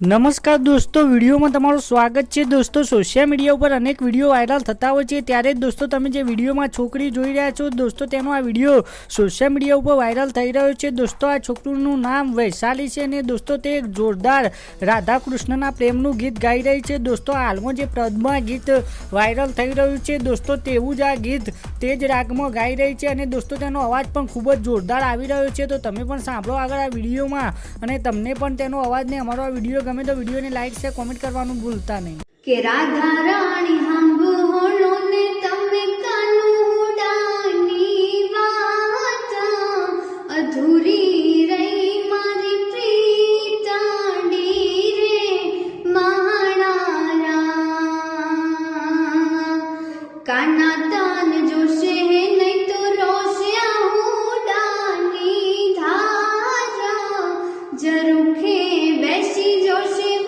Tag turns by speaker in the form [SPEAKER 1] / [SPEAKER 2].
[SPEAKER 1] નમસ્કાર દોસ્તો, વિડીયોમાં તમારું સ્વાગત છે. દોસ્તો સોશિયલ મીડિયા ઉપર અનેક વીડિયો વાયરલ થતા હોય છે. ત્યારે દોસ્તો, તમે જે વિડીયોમાં છોકરી જોઈ રહ્યા છો, દોસ્તો, તેનો આ વીડિયો સોશિયલ મીડિયા ઉપર વાયરલ થઈ રહ્યો છે. દોસ્તો, આ છોકરીનું નામ વૈશાલી છે અને દોસ્તો, તે એક જોરદાર રાધા કૃષ્ણના પ્રેમનું ગીત ગાઈ રહી છે. દોસ્તો, હાલમાં જે પ્રદમાં ગીત વાયરલ થઈ રહ્યું છે, દોસ્તો, તેવું જ આ ગીત તે જ રાગમાં ગાઈ રહી છે અને દોસ્તો, તેનો અવાજ પણ ખૂબ જ જોરદાર આવી રહ્યો છે. તો તમે પણ સાંભળો આગળ આ વિડીયોમાં અને તમને પણ તેનો અવાજ ને અમારો આ વીડિયો ગમે તો વિડીયોને લાઈક છે કોમેન્ટ કરવાનું ભૂલતા નહીં.
[SPEAKER 2] કે રાધા રાણી રહી મારી પ્રીતાડી રે માણારા કાના તાન જો hoje